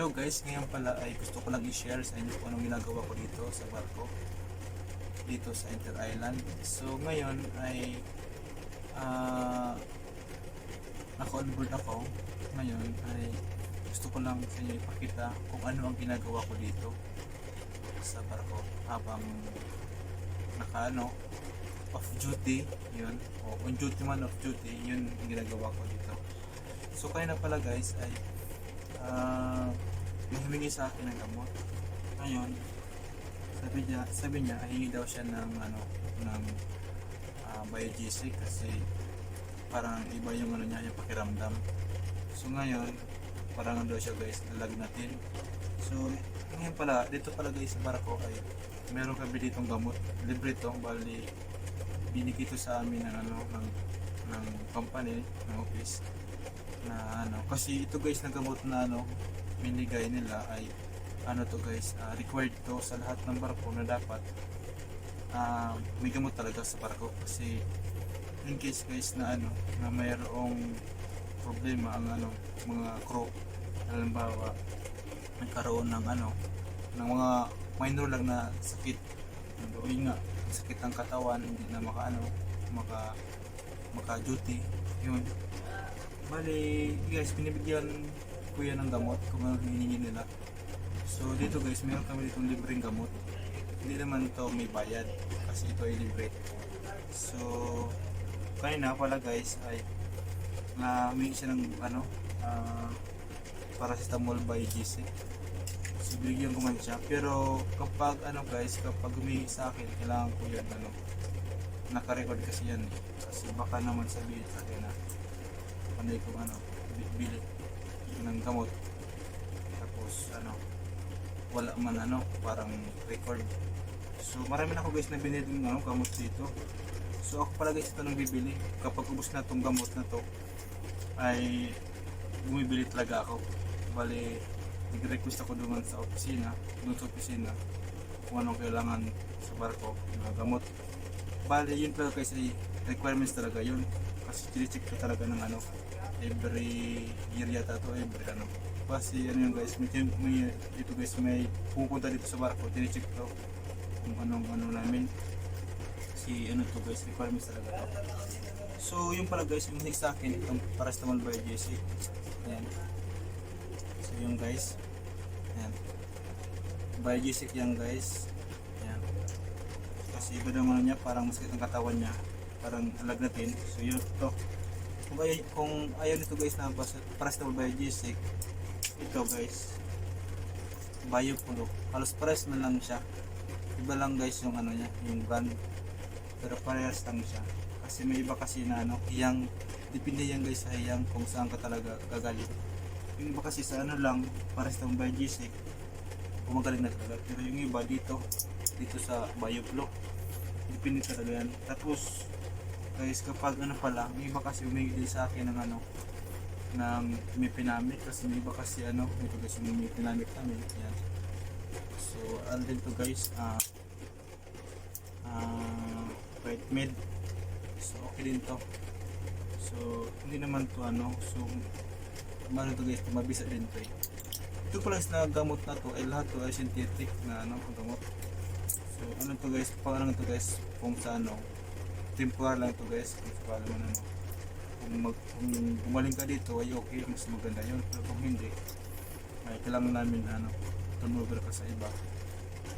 Hello guys, ngayon pala ay gusto ko lang i-share sa inyo kung anong ginagawa ko dito sa barko dito sa Inter Island. So ngayon ay ah naka-on ako. Ngayon ay gusto ko lang sa inyo ipakita kung ano ang ginagawa ko dito sa barko habang naka ano off duty yun o on duty man off duty yun ang ginagawa ko dito so kaya na pala guys ay ah may humingi sa akin ng gamot. Ngayon, sabi niya, sabi niya, hingi daw siya ng ano, ng uh, biogesic kasi parang iba yung ano niya, yung pakiramdam. So ngayon, parang ano daw siya guys, lalagnatin. So, ngayon pala, dito pala guys sa barko ay meron kami ditong gamot. Libre to, bali binigay ito sa amin ng ano, ng, ng company, ng office na ano kasi ito guys na gamot na ano binigay nila ay ano to guys ah, required to sa lahat ng barko na dapat ah, may gamot talaga sa barko. Kasi in case guys na ano na mayroong problema ang ano mga crew halimbawa nagkaroon ng ano ng mga minor lang na sakit. Yun nga sakit ng katawan hindi na maka ano maka maka duty yun. Bali, guys, binibigyan ko yan ng gamot kung ano hiningi nila. So, dito guys, meron kami ditong libreng gamot. Hindi naman to may bayad kasi ito ay libre. So, kanina pala guys ay na may siya ng ano, ah, paracetamol by GC. So, binigyan ko man siya. Pero kapag ano guys, kapag humingi sa akin, kailangan ko yan ano, naka-record kasi yan. eh. Kasi baka naman sabihin sa akin na panay kong ano, bi- bili ng gamot. Tapos ano, wala man ano, parang record. So marami na ako guys na binili ng ano, gamot dito. So ako pala guys ito nang bibili. Kapag ubos na tong gamot na to, ay bumibili talaga ako. Bali, nag-request ako doon sa opisina, doon sa opisina, kung anong kailangan sa barko, mga gamot. Bali, yun talaga guys ay requirements talaga yun. Kasi chine-check ko talaga ng ano, every year yata to, every ano. Kasi ano yun guys, may, may dito guys may pupunta dito sa barko, chine-check to kung anong ano namin. Si ano to guys, requirements talaga to. So yung pala guys, yung sa akin, itong paracetamol by JC. Ayan. So yung guys, ayan. By JC yan guys. Ayan. Kasi iba naman niya, parang masakit ang katawan niya. Parang alagnatin. So yun to. Ayaw, kung ayaw nito guys na by JC, ito guys, Biopulo. Halos pares man lang siya. Iba lang guys yung ano niya, yung brand. Pero parehas lang siya. Kasi may iba kasi na ano, hiyang, depende yan guys sa hiyang kung saan ka talaga gagaling. Yung iba kasi sa ano lang, pares lang GC, gumagaling na talaga. Pero yung iba dito, dito sa Bioplo, depende talaga yan. Tapos, guys, kapag ano pala, yung iba kasi humingi din sa akin ng ano, ng may pinamit kasi may iba kasi ano, ito guys yung may pinamit kami. Yan. So, andin to guys, ah, ah, right mid. So, okay din to. So, hindi naman to ano, so, ano to guys, mabisa din to eh. Ito pala na gamot na to, ay lahat to ay synthetic na ano, gamot. So, ano to guys, pang ano to guys, kung sa ano, temporary lang to guys, kung sa pala man ano. Kung, mag, kung gumaling ka dito ay okay, mas maganda yun. Pero kung hindi, ay kailangan namin ano, turnover ka sa iba.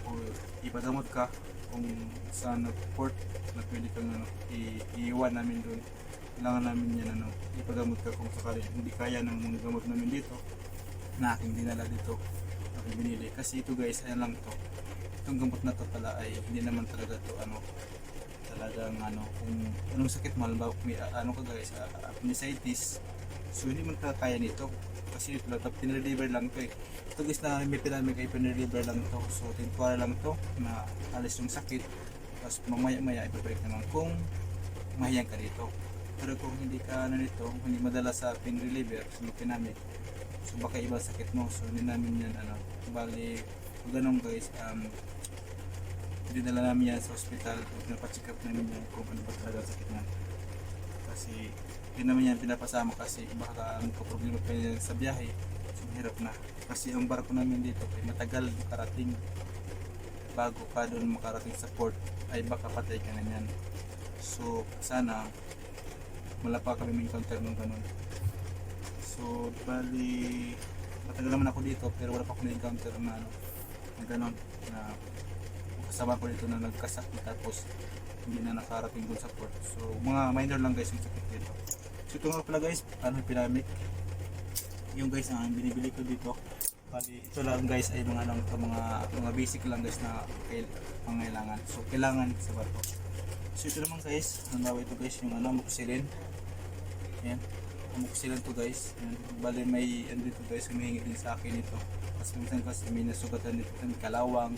O ipagamot ka kung sa ano, port na pwede kang ano, iiwan namin doon. Kailangan namin yan ano, ipagamot ka kung sakali hindi kaya ng gamot namin dito na aking dinala dito aking binili. Kasi ito guys, ayan lang to. Itong gamot na to pala ay hindi naman talaga to ano, talagang ano, kung anong sakit mo, halimbawa kung may ah, ano ka guys, uh, appendicitis, so hindi man ka kaya nito. Kasi ito lang, pinreliver lang to eh. Ito guys na may pinamig ay pinreliver lang to. So temporary lang to, na alis yung sakit. Tapos mamaya maya ibabalik naman kung mahiyang ka dito. Pero kung hindi ka ano nito, hindi madala sa pain reliever, sa may pinamig, so baka iba sakit mo. So hindi namin yan ano, bali, ganun guys, um, dinala namin yan sa hospital pinapacheck up namin yan kung ano ba talaga sakit niya kasi hindi naman yan pinapasama kasi baka magka-problema pa yan sa biyahe so hirap na. Kasi ang barko namin dito ay matagal makarating bago ka doon makarating sa port ay baka patay ka na yan. So sana wala pa kami may encounter ng ganun. So bali matagal naman ako dito pero wala pa ako na-encounter na ano na ganun na kasama ko dito na nagkasakit tapos hindi na nakarating doon sa port. So mga minor lang guys yung sakit dito. So ito nga pala guys, ano pinamic. Yung guys ang binibili ko dito. Bali, ito lang guys ay mga ano, ito, mga mga basic lang guys na pangailangan. So kailangan sa barko. So ito naman guys, halimbawa ito guys yung ano, amoxicillin. Yan. Amoxicillin to guys. Yan. Bali may ano dito guys, humihingi din sa akin ito. Kasi minsan kasi may nasugatan dito ng kalawang.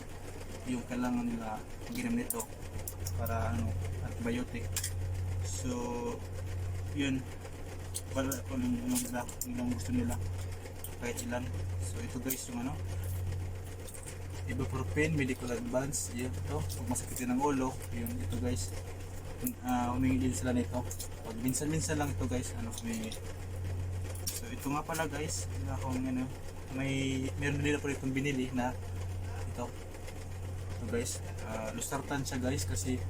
Yung kailangan nila ginom nito para ano, antibiotic. So, yun. Wala kung anong, nila, anong gusto nila. Kahit ilan. So, ito guys yung ano. Ibuprofen, medical advance. Yan ito. Pag masakit ang ulo. Yun, ito guys. Uh, humingi din sila nito. Pag minsan-minsan lang ito guys. Ano, humingi. So, ito nga pala guys. Wala ano. May, meron din ako itong binili na ito. Guys. Uh, lusartan siya guys kasi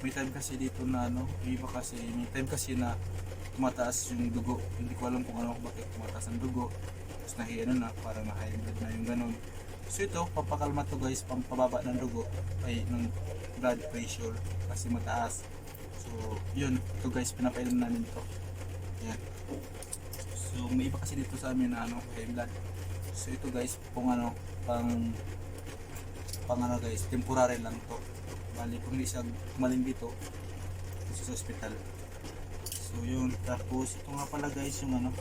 may time kasi dito na ano, iba kasi may time kasi na tumataas yung dugo. Hindi ko alam kung ano bakit tumataas ang dugo. Tapos nahi ano na, parang na high blood na yung ganun. So ito, pampakalma to guys, pampababa ng dugo ay ng blood pressure kasi mataas. So yun, ito guys, pinapainom namin to. Yan. So may iba kasi dito sa amin na ano, high blood. So ito guys, kung ano, pang pang ano guys, temporary lang to. Bali, kung hindi siya kumaling dito, dito sa hospital. So yun, tapos ito nga pala guys, yung ano,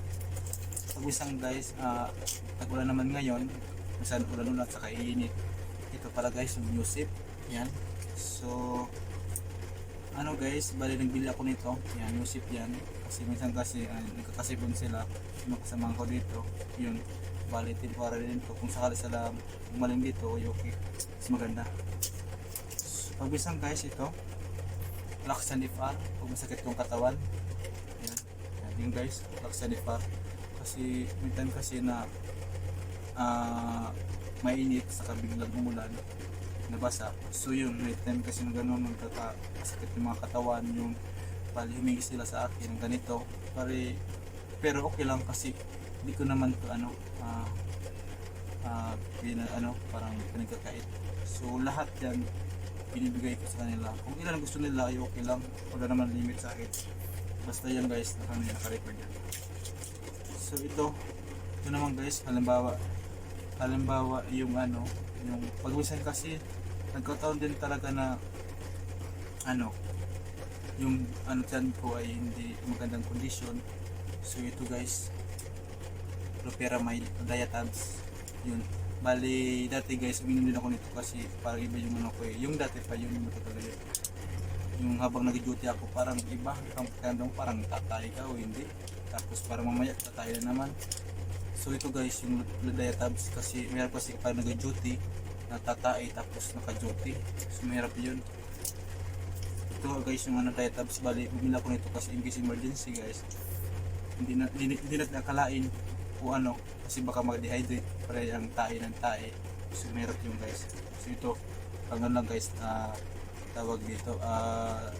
pag isang guys, ah, tag-ulan naman ngayon, minsan ulan-ulan at saka iinit. Ito pala guys, yung Yusip, yan. So, ano guys, bali nagbili ako nito, yan, Yusip yan. Kasi minsan kasi, uh, nagkakasipon sila, yung ko dito, yun. Bali, temporary din to. Kung sakali sila umaling dito, ay okay. Mas maganda. So, pag isang guys, ito, Laxanifar, kung masakit yung katawan. Yan. Yan yung guys, Laxanifar. Kasi, may time kasi na ah mainit sa biglang umulan nabasa so yun may time kasi na gano'n nagkakasakit yung mga katawan yung pali humingi sila sa akin ganito pare pero okay lang kasi hindi ko naman to ano ah ah, pina, ano parang pinagkakait. So lahat yan binibigay ko sa kanila. Kung ilan gusto nila ay okay lang. Wala naman limit sa akin. Basta yan guys na kami nakarecord yan. So ito ito naman guys halimbawa halimbawa yung ano yung pag minsan kasi nagkataon din talaga na ano yung ano dyan ko ay hindi magandang kondisyon. So ito guys loperamide diatabs yun. Bali dati guys uminom din ako nito kasi parang iba yung ano ko eh. Yung dati pa yun matagal yun yung habang nag-duty ako parang iba. Ang kandong parang tatay ka o hindi. Tapos parang mamaya tatay na naman. So ito guys yung diatabs kasi mayroon kasi pag nag-duty natatay tapos naka-duty. So mahirap yun. Ito guys yung ano diatabs bali bumila ko nito kasi in case emergency guys. Hindi na hindi, hindi na nakalain o ano kasi baka mag-dehydrate para ang tae ng tae. So mahirap yung guys. So ito pang ano lang guys na tawag dito ah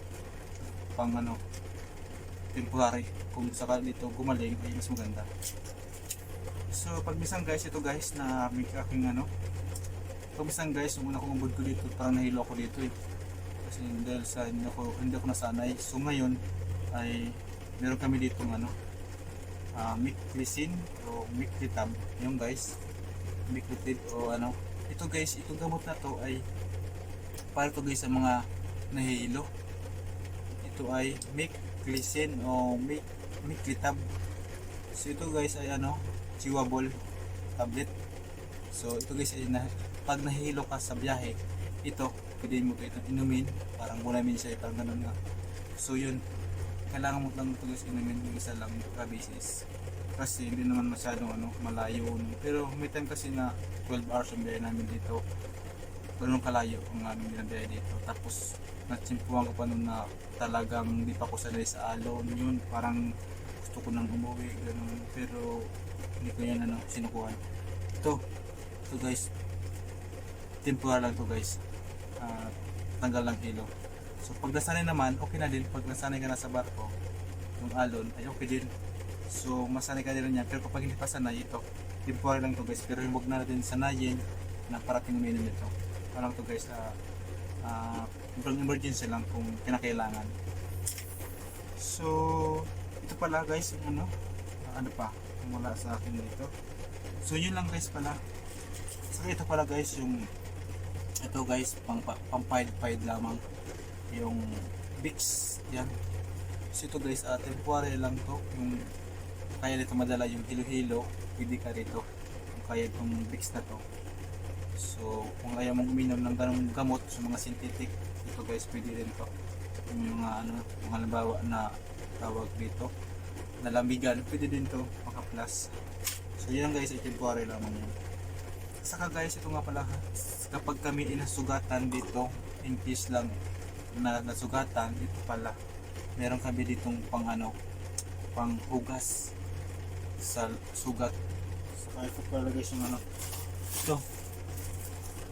pang ano temporary kung sakali dito gumaling ay mas maganda. So, pag guys, ito guys, na may aking ano, pag guys, yung una kong ubod ko dito, parang nahilo ako dito eh. Kasi dahil sa hindi ako, hindi ako nasanay. So, ngayon, ay meron kami dito ano, uh, Miclizin o Miclitab. Yung guys, Miclitid o ano. Ito guys, itong gamot na to ay para to guys sa mga nahihilo. Ito ay Miclizin o Mic Miclitab. So, ito guys ay ano, chewable tablet. So ito guys ay na, pag nahihilo ka sa biyahe, ito pwede mo ito inumin, parang mulamin siya, parang ganun nga. So yun, kailangan mo lang guys inumin yung isa lang per basis. Kasi hindi naman masyadong ano, malayo. No? Pero may time kasi na 12 hours ang biyahe namin dito. Ganun kalayo ang aming binabiyahe dito. Tapos natsimpuhan ko pa nun na talagang hindi pa ko sanay sa alon. Yun, parang gusto ko nang umuwi, ganun. Pero hindi ko yan ano, sinukuhan. ito ito guys temporary lang to guys Ah, tanggal lang hilo so pag nasanay naman okay na din. Pag nasanay ka na sa barko yung alon ay okay din. So masanay ka din yan. Pero kapag hindi pa sanay ito temporary lang to guys. Pero huwag na natin sanayin na parating minimum ito. Ano lang to guys ah, sobrang emergency lang kung kinakailangan. So ito pala guys yung ano ah, ano pa wala sa akin dito. So yun lang guys pala. So ito pala guys yung ito guys pang pang pile lamang yung Bix yan. So ito guys uh, temporary lang to. Yung kaya nito madala yung hilo-hilo pwede ka rito. Kung kaya itong Bix na to. So kung ayaw mong uminom ng ganong gamot sa mga synthetic ito guys pwede rin to. Yung mga ano yung halimbawa na tawag dito nalamigan pwede din to maka plus so yun guys ay temporary lamang yun. Saka guys ito nga pala kapag kami inasugatan dito in case lang na nasugatan ito pala. Meron kami ditong pang ano pang hugas sa sugat. Saka ito pala guys yung ano. Ito.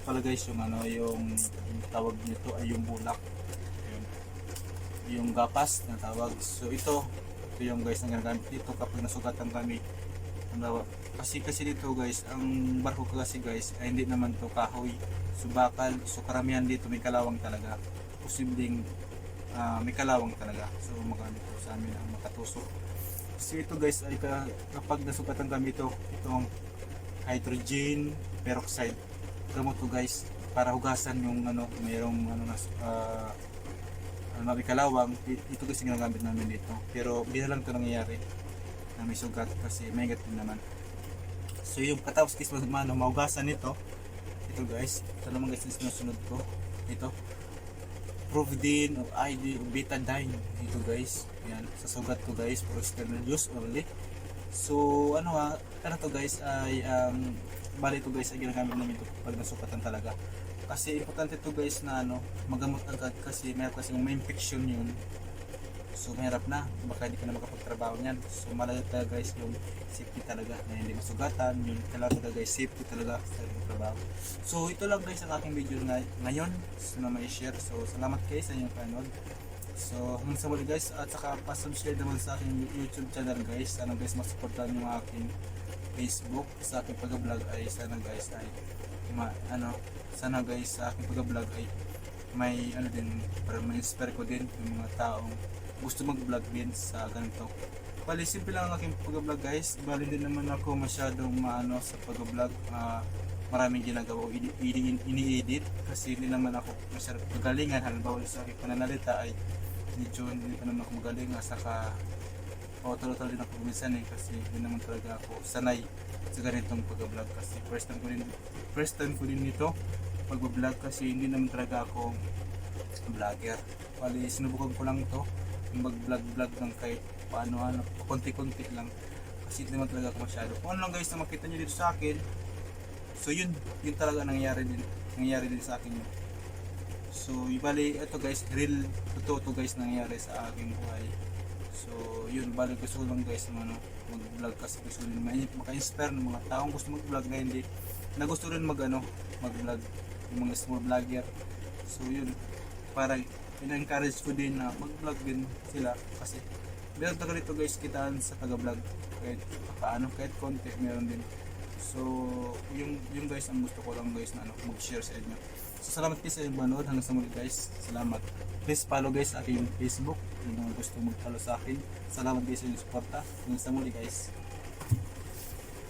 Pala guys yung ano yung, yung tawag nito ay yung bulak. Yun. yung gapas na tawag. So ito ito yung guys na ginagamit dito kapag nasugatan kami. Ano, kasi kasi dito guys ang barko ko kasi guys ay hindi naman to kahoy. Subakal so karamihan dito may kalawang talaga posibleng ah, may kalawang talaga. So magamit ko sa amin ang makatusok. Kasi ito guys ay ka, kapag nasugatan kami ito itong hydrogen peroxide gamot to guys para hugasan yung ano mayroong ano na uh, ano may kalawang ito kasi ginagamit namin dito. Pero hindi lang ito nangyayari na may sugat kasi may din naman. So yung katapos is mano maugasan nito ito guys ito naman guys yung sinusunod ko. Ito Providin o ID o Betadine ito guys. Yan sa sugat to guys for external use only. So ano ha ano to guys ay um, bali to guys ay ginagamit namin ito pag nasukatan talaga. Kasi importante to guys na ano magamot agad kasi meron kasi may infection yun So mahirap na, baka hindi ka na makapagtrabaho niyan. So malayo talaga guys yung safety talaga na hindi masugatan. Yun kailangan talaga guys safety talaga sa iyong trabaho. So ito lang guys ang aking video na ngayon. So na may share. So salamat guys sa inyong panood. So hanggang sa muli guys at saka pa-subscribe naman sa aking YouTube channel guys. Sana guys masuportahan yung aking Facebook sa aking pag-vlog ay sana guys ay ma, ano sana guys sa aking pag-vlog ay may ano din para ma-inspire ko din yung mga taong gusto mag-vlog din sa ganito. Bali, simple lang ang aking pag-vlog guys. Bali din naman ako masyadong maano sa pag-vlog. Ah, maraming ginagawa o ini- ini- ini-edit kasi hindi naman ako masyadong kagalingan. Halimbawa sa aking pananalita ay medyo hindi pa naman ako magaling. At saka pautal-utal din ako minsan eh kasi hindi naman talaga ako sanay sa ganitong pag-vlog kasi first time ko din first time ko din nito pag-vlog kasi hindi naman talaga ako vlogger. Bali, sinubukan ko lang to mag-vlog-vlog ng kahit paano ano, konti-konti lang. Kasi hindi naman talaga ako masyado. Kung ano lang guys na makita nyo dito sa akin, so yun, yun talaga nangyayari din, nangyayari din sa akin yun. So, bali, ito guys, real, totoo to guys nangyayari sa aking buhay. So, yun, bali gusto ko lang guys ng ano, mag-vlog kasi gusto rin ma- maka-inspire ng mga taong gusto mag-vlog na hindi, na gusto rin mag ano, mag-vlog, yung mga small vlogger. So, yun, parang in-encourage ko din na mag-vlog din sila kasi meron talaga dito guys kitaan sa taga-vlog. Kahit paano kahit konti meron din. So yung yung guys ang gusto ko lang guys na ano, mag-share sa inyo. So salamat guys sa inyong manood hanggang sa muli guys. Salamat. Please follow guys aking facebook. Yung gusto mag-follow sa akin. Salamat guys sa inyong suporta. Hanggang sa muli guys